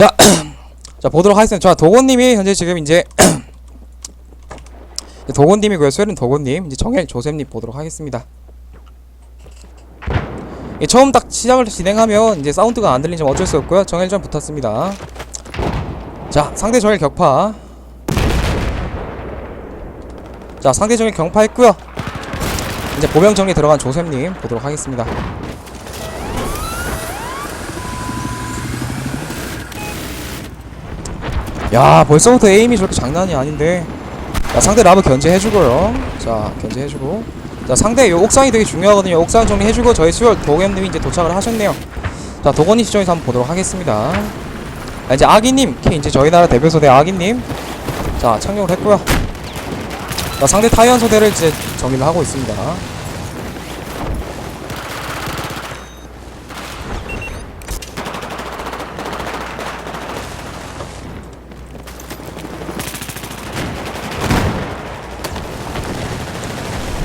자, 자 보도록 하겠습니다. 자 도건님이 현재 지금 이제 도건님이고요. 스웨른 도건님, 이제 정엘 조셉님 보도록 하겠습니다. 예, 처음 딱 시작을 진행하면 이제 사운드가 안 들리면 어쩔 수 없고요. 정엘전 붙었습니다. 자 상대 정엘 격파. 자 상대 정엘 경파했고요. 이제 보병 정리 들어간 조셉님 보도록 하겠습니다. 야 벌써부터 에임이 저렇게 장난이 아닌데. 자 상대 라브 견제해주고요. 자 견제해주고. 자 상대 요 옥상이 되게 중요하거든요. 옥상 정리해주고 저희 수열 도겸님이 이제 도착을 하셨네요. 자 도건이 시점에서 한번 보도록 하겠습니다. 자, 이제 아기님 K 이제 저희 나라 대표 소대 아기님. 자 착륙을 했고요. 자 상대 타이완 소대를 이제 정리를 하고 있습니다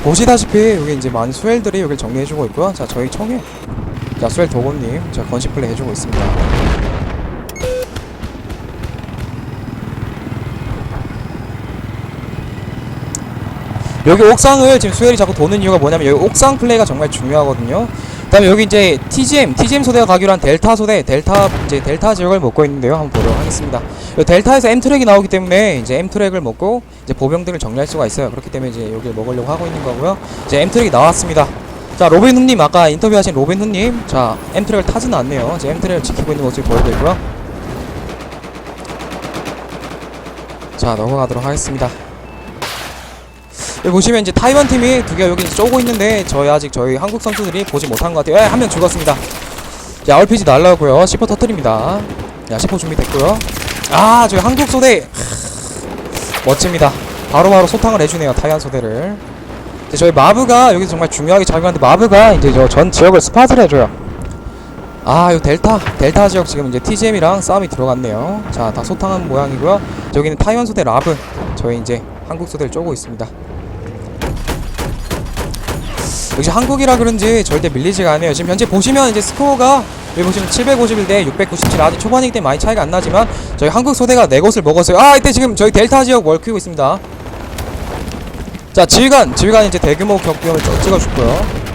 보시다시피 여기 이제 많은 수엘들이 여기 정리해주고 있고요. 자 저희 청해 자 수엘 도건님 자 건식 플레이 해주고 있습니다. 여기 옥상을 지금 수엘이 자꾸 도는 이유가 뭐냐면 여기 옥상 플레이가 정말 중요하거든요. 그다음에 여기 이제 TGM TGM 소대가 가기로 한 델타 소대 델타 이제 델타 지역을 먹고 있는데요. 한번 보도록 하겠습니다. 이 델타에서 M 트랙이 나오기 때문에 이제 M 트랙을 먹고 이제 보병들을 정리할 수가 있어요. 그렇기 때문에 이제 여기를 먹으려고 하고 있는 거고요. 이제 M 트랙이 나왔습니다. 자 로빈 훈님 아까 인터뷰하신 로빈 훈님 자 M 트랙을 타지는 않네요. 이제 M 트랙을 지키고 있는 모습이 보여드리고요. 자 넘어가도록 하겠습니다. 여기 보시면 이제 타이완 팀이 두 개가 여기 이제 쪼고 있는데 저희 아직 저희 한국 선수들이 보지 못한 것 같아요. 한 명 죽었습니다. 자 RPG 날라오고요. 10호 터뜨립니다. 야 10호 준비됐고요. 아 저희 한국 소대 크, 멋집니다. 바로바로 소탕을 해주네요. 타이완 소대를. 이제 저희 마브가 여기서 정말 중요하게 작용하는데 마브가 이제 저 전 지역을 스팟을 해줘요. 아, 요 델타, 델타 지역 지금 이제 TGM이랑 싸움이 들어갔네요. 자, 다 소탕한 모양이고요. 저기는 타이완 소대 라브, 저희 이제 한국 소대를 쪼고 있습니다. 역시 한국이라 그런지 절대 밀리지가 않아요. 지금 현재 보시면 이제 스코어가 여기 보시면 751대 697 아직 초반이기 때문에 많이 차이가 안 나지만 저희 한국 소대가 네 곳을 먹었어요. 아 이때 지금 저희 델타 지역 뭘 키우고 있습니다. 자 지휘관 지휘관 이제 대규모 격병을 쭉 찍어줬고요.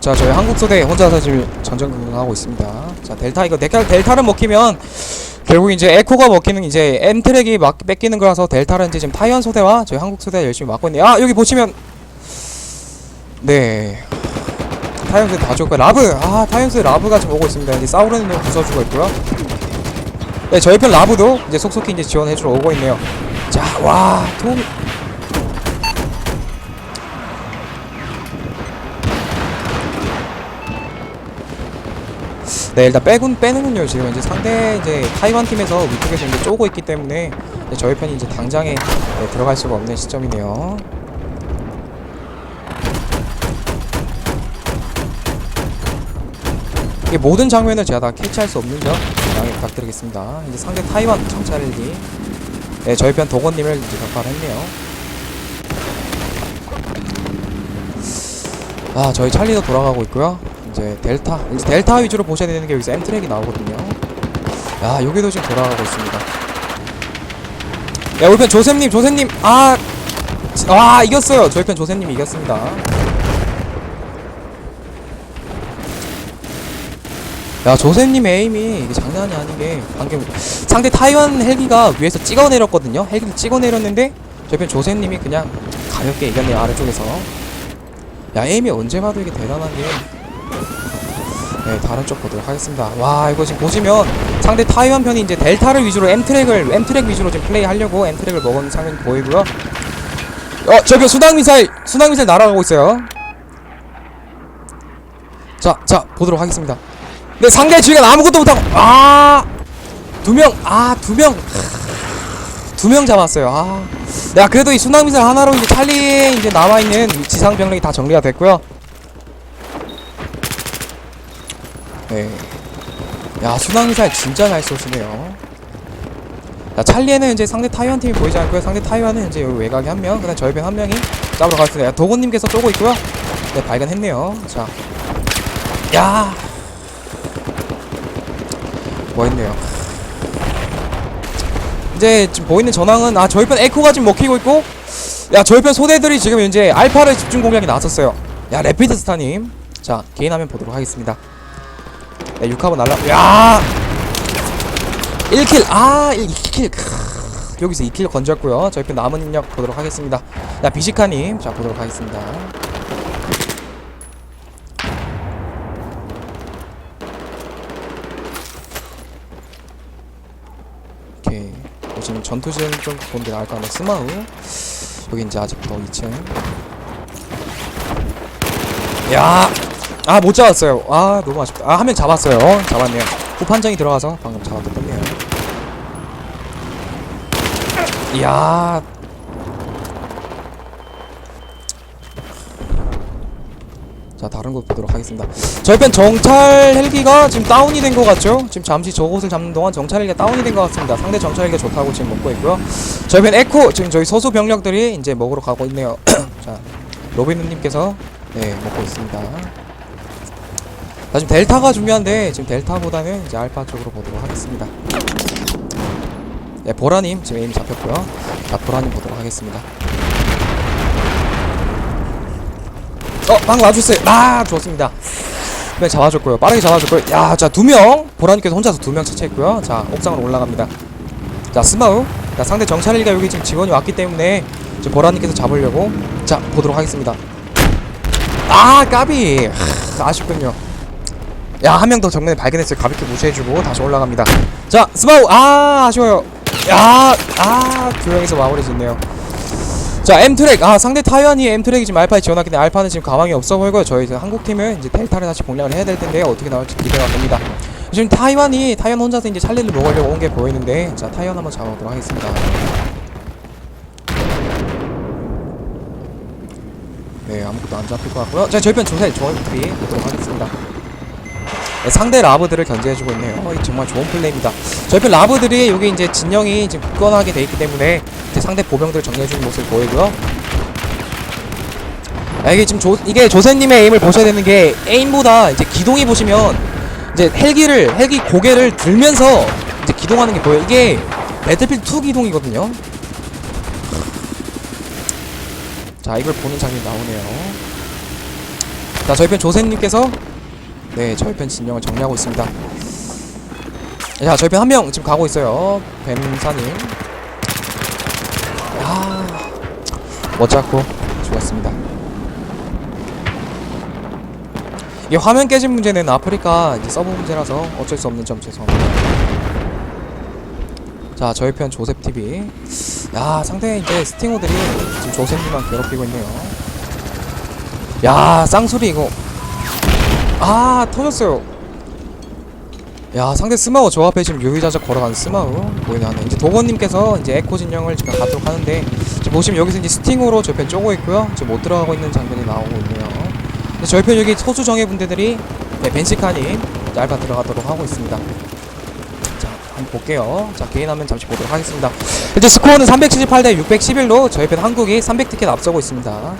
자 저희 한국 소대 혼자서 지금 전전긍긍하고 있습니다. 자 델타 이거 델타 델타를 먹히면 결국 이제 에코가 먹히는 이제 M 트랙이 막 뺏기는 거라서 델타는 지금 타이완 소대와 저희 한국 소대가 열심히 막고 있네요. 아 여기 보시면 네 타이완 소대 다 죽고 라브 아 타이완 소대 라브가 지금 오고 있습니다. 이제 싸우려는 놈 부숴주고 있고요. 네 저희 편 라브도 이제 속속히 이제 지원해주러 오고 있네요. 자와 도 네 일단 빼군 빼는군요 지금 이제 상대 이제 타이완 팀에서 위쪽에서 이제 쪼고 있기 때문에 저희 편이 이제 당장에 네, 들어갈 수가 없는 시점이네요. 이게 모든 장면을 제가 다 캐치할 수 없는 점 양해 부탁드리겠습니다. 이제 상대 타이완 정찰기 네 저희 편 도건님을 이제 격파를 했네요. 아 저희 찰리도 돌아가고 있고요. 이제 델타 이제 델타 위주로 보셔야 되는 게 여기서 M 트랙이 나오거든요. 야 여기도 지금 돌아가고 있습니다. 야 우리 편 조셉님 조셉님 아. 와 이겼어요. 저희 편 조셉님이 이겼습니다. 야 조셉님 에임이 장난이 아닌 게 방금 상대 타이완 헬기가 위에서 찍어 내렸거든요. 헬기를 찍어 내렸는데 저희 편 조셉님이 그냥 가볍게 이겼네요 아래쪽에서. 야 에임이 언제 봐도 이게 대단한 게 네, 다른 쪽 보도록 하겠습니다. 와, 이거 지금 보시면 상대 타이완 편이 이제 델타를 위주로 M 트랙을 M 트랙 위주로 지금 플레이 하려고 M 트랙을 먹은 장면이 보이고요. 어, 저기 순항 미사일, 순항 미사일 날아가고 있어요. 자, 자, 보도록 하겠습니다. 네, 상대 주위가 아무것도 못하고, 아, 두 명, 아, 두 명, 두 명 잡았어요. 아, 야, 그래도 이 순항 미사일 하나로 이제 찰리에 이제 남아 있는 지상 병력이 다 정리가 됐고요. 네. 야, 순항미사일 진짜 잘 쏘시네요. 자, 찰리에는 이제 상대 타이완 팀이 보이지 않고요. 상대 타이완은 이제 여기 외곽에 한 명, 그 다음 저희 편한 명이 잡으러 가겠습니다. 야, 도건님께서 쪼고 있고요. 네, 발견했네요. 자, 야, 뭐 했네요. 이제 지금 보이는 전황은 아 저희 편 에코가 지금 먹히고 있고, 야 저희 편 소대들이 지금 이제 알파를 집중 공략이 나섰어요. 야 레피드 스타님, 자 개인 화면 보도록 하겠습니다. 야 6하고 날라, 야 1킬, 아 2킬. 여기서 2킬 건졌고요. 저희 편 남은 인력 보도록 하겠습니다. 야 비시카님, 자 보도록 하겠습니다. 오케이. 어, 지금 전투진 좀게 나을 것 같네. 스마우. 여기 이제 아직도 2층. 야! 아, 못 잡았어요. 아, 너무 아쉽다. 아, 한 명 잡았어요. 잡았네요. 후 판정이 들어가서 방금 잡았거든요. 이야. 자, 다른 곳 보도록 하겠습니다. 저희 편 정찰 헬기가 지금 다운이 된 것 같죠? 지금 잠시 저곳을 잡는 동안 정찰 헬기가 다운이 된 것 같습니다. 상대 정찰 헬기가 좋다고 지금 먹고 있고요. 저희 편 에코 지금 저희 소수 병력들이 이제 먹으러 가고 있네요. 자, 로비누님께서 네 먹고 있습니다. 자, 지금 델타가 중요한데 지금 델타보다는 이제 알파 쪽으로 보도록 하겠습니다. 네, 보라님 지금 에임 잡혔고요. 자, 보라님 보도록 하겠습니다. 어, 방금 와주세요. 아, 좋습니다. 네, 잡아줬고요. 빠르게 잡아줬고요. 야, 자, 두 명. 보라님께서 혼자서 두 명 처치했고요. 자, 옥상으로 올라갑니다. 자, 스마우. 자, 상대 정찰리가 여기 지금 직원이 왔기 때문에 지금 보라님께서 잡으려고 자, 보도록 하겠습니다. 아, 까비. 하, 아쉽군요. 야, 한 명 더 정면에 발견했어요. 가볍게 무시해주고 다시 올라갑니다. 자, 스마우. 아, 아쉬워요. 야, 아, 두 명이서 마무리 짓네요. 자, M트랙. 아, 상대 타이완이 M트랙이 지금 알파에 지원하기 때문에 알파는 지금 가망이 없어 보이고요. 저희 이제 한국 팀은 이제 델타를 다시 공략을 해야 될 텐데요. 어떻게 나올지 기대가 됩니다. 지금 타이완이 타이완 혼자서 이제 찰리를 먹으려고 온 게 보이는데 자, 타이완 한번 잡아보도록 하겠습니다. 네, 아무것도 안 잡힐 것 같고요. 자, 저희 편 조세 조합이 보도록 하겠습니다. 네, 상대 라브들을 견제해주고 있네요. 어, 이 정말 좋은 플레이입니다. 저희 편 라브들이 여기 이제 진영이 지금 굳건하게 돼 있기 때문에 상대 보병들 정리해주는 모습 보이고요. 아, 이게 지금 조, 이게 조세님의 에임을 보셔야 되는 게 에임보다 이제 기동이 보시면 이제 헬기를 헬기 고개를 들면서 이제 기동하는 게 보여요. 이게 배틀필드 2 기동이거든요. 자, 이걸 보는 장면이 나오네요. 자, 저희 편 조세님께서 네, 저희 편 진영을 정리하고 있습니다. 자, 저희 편한 명 지금 가고 있어요. 뱀사님. 아, 못 잡고 죽었습니다. 이게 화면 깨진 문제는 아프리카 이제 서버 문제라서 어쩔 수 없는 점 죄송합니다. 자, 저희 편 조셉 TV. 야, 상대 이제 스팅어들이 지금 조셉님만 괴롭히고 있네요. 야, 쌍소리 이거. 아, 터졌어요. 야, 상대 스마우 저 앞에 지금 유유자적 걸어가는 스마우 보이네. 이제 도건님께서 이제 에코 진영을 지금 가도록 하는데 지금 보시면 여기서 이제 스팅으로 저희 편 쪼고 있고요. 지금 못 들어가고 있는 장면이 나오고 있네요. 근데 저희 편 여기 소수 정예 분대들이 네, 이제 알파 들어가도록 하고 있습니다. 볼게요. 자, 개인 화면 잠시 보도록 하겠습니다. 이제 스코어는 378대 611로 저희 편 한국이 300티켓 앞서고 있습니다.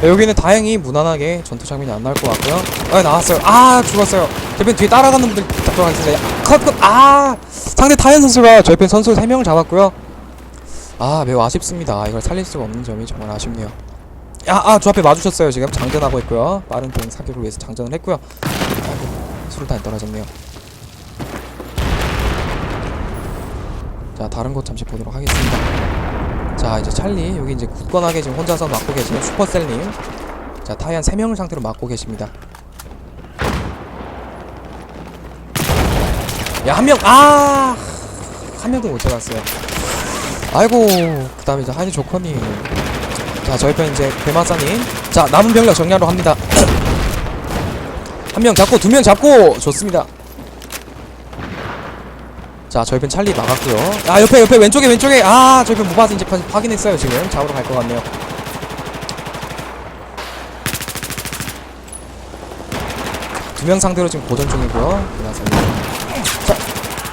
네, 여기는 다행히 무난하게 전투 장면이 안 나올 것 같고요. 아 나왔어요. 아 죽었어요. 저희 편 뒤에 따라가는 분들 잡도록 하겠습니다. 야, 컷, 컷. 아 상대 타이언 선수가 저희 편 선수 3명을 잡았고요. 아 매우 아쉽습니다. 이걸 살릴 수가 없는 점이 정말 아쉽네요. 야, 아, 저 앞에 마주쳤어요. 지금 장전하고 있고요. 빠른 대응 사격을 위해서 장전을 했고요. 아이고, 수류탄이 떨어졌네요. 자, 다른 곳 잠시 보도록 하겠습니다. 자, 이제 찰리 여기 이제 굳건하게 지금 혼자서 맡고 계시는 슈퍼셀님. 자, 타이안 3명을 상태로 맡고 계십니다. 야, 한 명, 아! 한 명도 못 잡았어요. 아이고, 그 다음에 이제 하니 조커님. 자, 저희 편 이제 대마사님. 자, 남은 병력 정리하러 합니다. 한 명 잡고, 두 명 잡고! 좋습니다. 자, 저희 편 찰리 막았고요. 아, 옆에, 옆에, 왼쪽에, 왼쪽에! 아, 저희 편 무바스 이제 파- 확인했어요, 지금. 잡으러 갈것 같네요. 두 명 상대로 지금 고전 중이고요. 대마사님.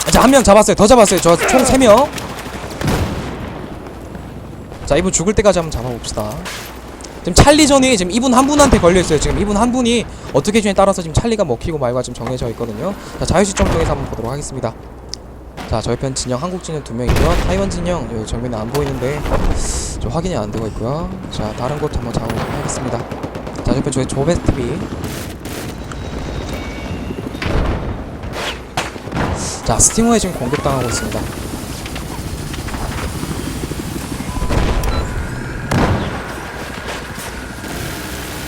자, 자, 한 명 잡았어요. 더 잡았어요. 저총 3명. 자, 이분 죽을 때까지 한번 잡아봅시다. 지금 찰리전이 지금 이분 한 분한테 걸려있어요. 지금 이분 한 분이 어떻게 주냐에 따라서 지금 찰리가 먹히고 말고가 지금 정해져 있거든요. 자, 자유시점 통해서 한번 보도록 하겠습니다. 자, 저희 편 진영, 한국 진영 두 명이고요. 타이완 진영, 여기 정면에 안 보이는데 좀 확인이 안 되고 있고요. 자, 다른 곳 한번 잡아보도록 하겠습니다. 자, 저희 편 저희 조베스TV. 자, 스팅어에 지금 공격당하고 있습니다.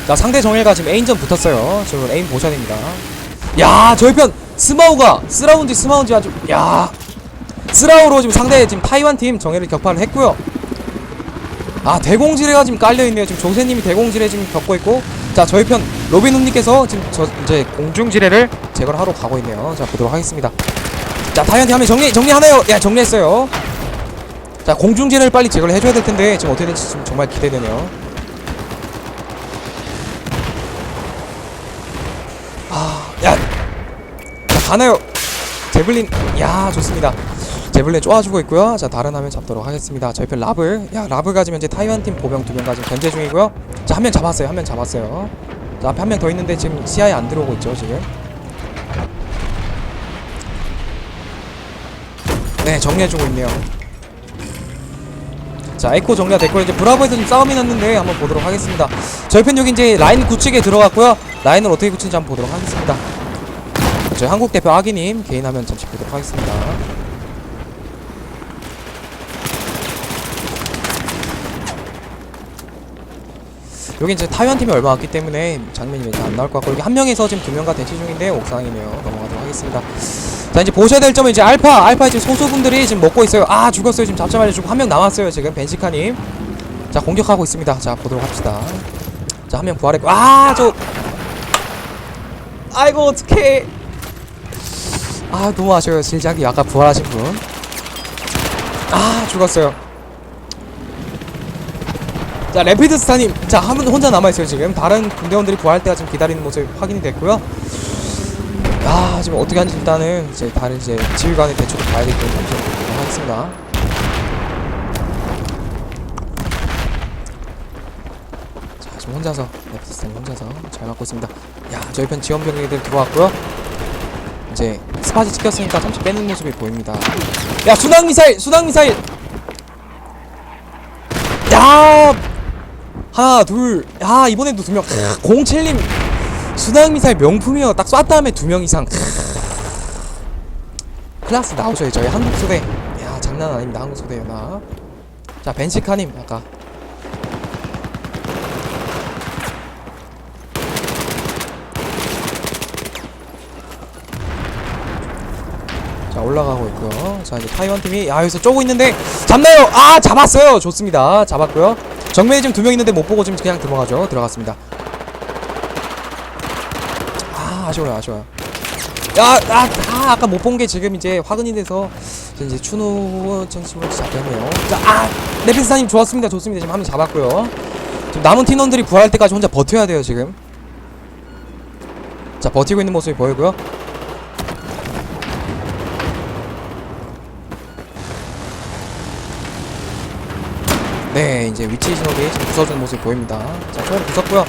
자, 상대 정예가 지금 에임전 붙었어요. 지금 에임 보셔야 됩니다. 야, 저희 편 스마우가 스라운지 스마운지 아주 야. 스라우로 지금 상대 지금 타이완 팀 정예를 격파를 했고요. 아, 대공지뢰가 지금 깔려 있네요. 지금 조세 님이 대공지뢰 지금 겪고 있고 자, 저희 편 로빈 훈 님께서 지금 저 이제 공중지뢰를 제거를 하러 가고 있네요. 자, 보도록 하겠습니다. 자, 타이완 팀 하면 정리 정리하나요? 야, 정리했어요. 자, 공중지뢰를 빨리 제거를 해 줘야 될 텐데 지금 어떻게 될지 지금 정말 기대되네요. 아, 야, 자, 가나요? 제블린, 야, 좋습니다. 제블린 쪼아주고 있고요. 자, 다른 화면 잡도록 하겠습니다. 저희 편 라블, 야, 라블가 지금 현재 타이완 팀 보병 두 명과 지금 견제 중이고요. 자, 한 명 잡았어요. 한 명 잡았어요. 자, 앞에 한 명 더 있는데 지금 시야에 안 들어오고 있죠, 지금. 네, 정리해주고 있네요. 자, 에코 정리가 됐고 이제 브라보에서 좀 싸움이 났는데 한번 보도록 하겠습니다. 저희 편 여기 이제 라인 구축에 들어갔고요. 라인을 어떻게 굳히는지 한번 보도록 하겠습니다. 저희 한국 대표 아기님 개인 화면 잠시 보도록 하겠습니다. 여기 이제 타이완 팀이 얼마 왔기 때문에 장면이 왠지 안 나올 것 같고 여기 한 명에서 지금 두 명과 대치 중인데 옥상이네요. 넘어가도록 하겠습니다. 자 이제 보셔야 될 점은 이제 알파 알파 지금 소수분들이 지금 먹고 있어요. 아 죽었어요. 지금 잡자마자 죽고 한 명 남았어요. 지금 벤시카님. 자 공격하고 있습니다. 자 보도록 합시다. 자 한 명 부활했고 아저 아이고 어떡해 아 너무 아쉬워요 실작이 아까 부활하신 분아 죽었어요 자 레피드 스타님 자 한 분 혼자 남아있어요 지금. 다른 군대원들이 부활 때가 지금 기다리는 모습 확인이 됐고요. 아 지금 어떻게 하는지 일단은 이제 다른 이제 지휘관의 대처를 봐야 되기 때문에 좀 보도록 하겠습니다. 자 지금 혼자서 레피드 스타님 혼자서 잘 맞고 있습니다. 야 저희 편 지원 병력들 들어왔고요. 이제 스파지 찍혔으니까 잠시 빼는 모습이 보입니다. 야 순항 미사일 순항 미사일 야 하나 둘야 이번에도 두명. 07님 순항 미사일 명품이요. 딱 쐈 다음에 두 명 이상. 클라스 나오죠 저희 한국 소대. 야 장난 아닙니다 한국 소대 연합 자 벤시카님 아까. 자 올라가고 있고요. 자 이제 타이완 팀이 야 여기서 쪼고 있는데 잡나요? 아 잡았어요. 좋습니다. 잡았고요 정면에 지금 두 명 있는데 못 보고 지금 그냥 들어가죠. 들어갔습니다. 아 아쉬워요 아쉬워요. 야, 아, 아 아까 못 본 게 지금 이제 화근이 돼서 이제 추노 전심으로 잡혔네요. 자 아 네피스타님 좋았습니다. 좋습니다. 지금 한 명 잡았고요. 지금 남은 팀원들이 부활할 때까지 혼자 버텨야 돼요 지금. 자 버티고 있는 모습이 보이고요 네, 이제 위치 신호기 지금 부서주는 모습이 보입니다. 자, 총을 부쉈고요.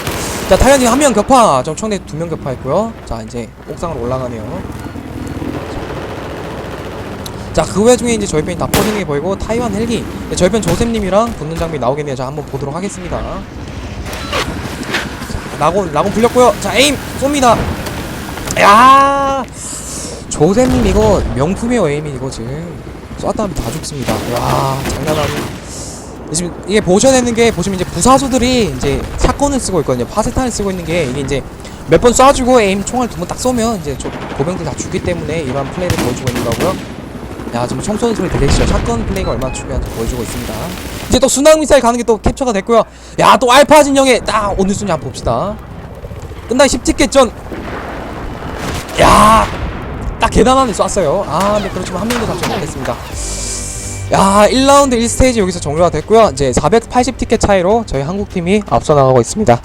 자, 타이완이 한 명 격파, 좀 총대 두 명 격파했고요. 자, 이제 옥상으로 올라가네요. 자, 그 외중에 이제 저희 편이 다 퍼지는 게 보이고 타이완 헬기, 네, 저희 편 조셉님이랑 붙는 장면 이 나오겠네요. 자, 한번 보도록 하겠습니다. 자, 라곤, 라곤 불렸고요. 자, 에임 쏩니다. 야, 조셉님 이거 명품이에요, 에임이 이거 지금 쐈다 하면 다 죽습니다. 와, 장난 아니에요. 지금 이게 보셔야 되는 게 보시면 이제 부사수들이 이제 사건을 쓰고 있거든요. 파세탄을 쓰고 있는 게 이게 이제 몇 번 쏴주고 에임 총알 두 번 딱 쏘면 이제 저 보병들 다 죽기 때문에 이러한 플레이를 보여주고 있는 거고요. 야 지금 총 쏘는 소리 들리시죠? 샷건 플레이가 얼마나 중요한지 보여주고 있습니다. 이제 또 순항 미사일 가는 게 또 캡처가 됐고요. 야 또 알파 진영에 딱 오늘 순위 한번 봅시다. 끝나기 10티켓전. 야 딱 계단 안에 쐈어요. 아 근데 그렇지만 한 명도 잡지 못했습니다. 야 1라운드 1스테이지 여기서 종료가 됐고요. 이제 480 티켓 차이로 저희 한국팀이 앞서 나가고 있습니다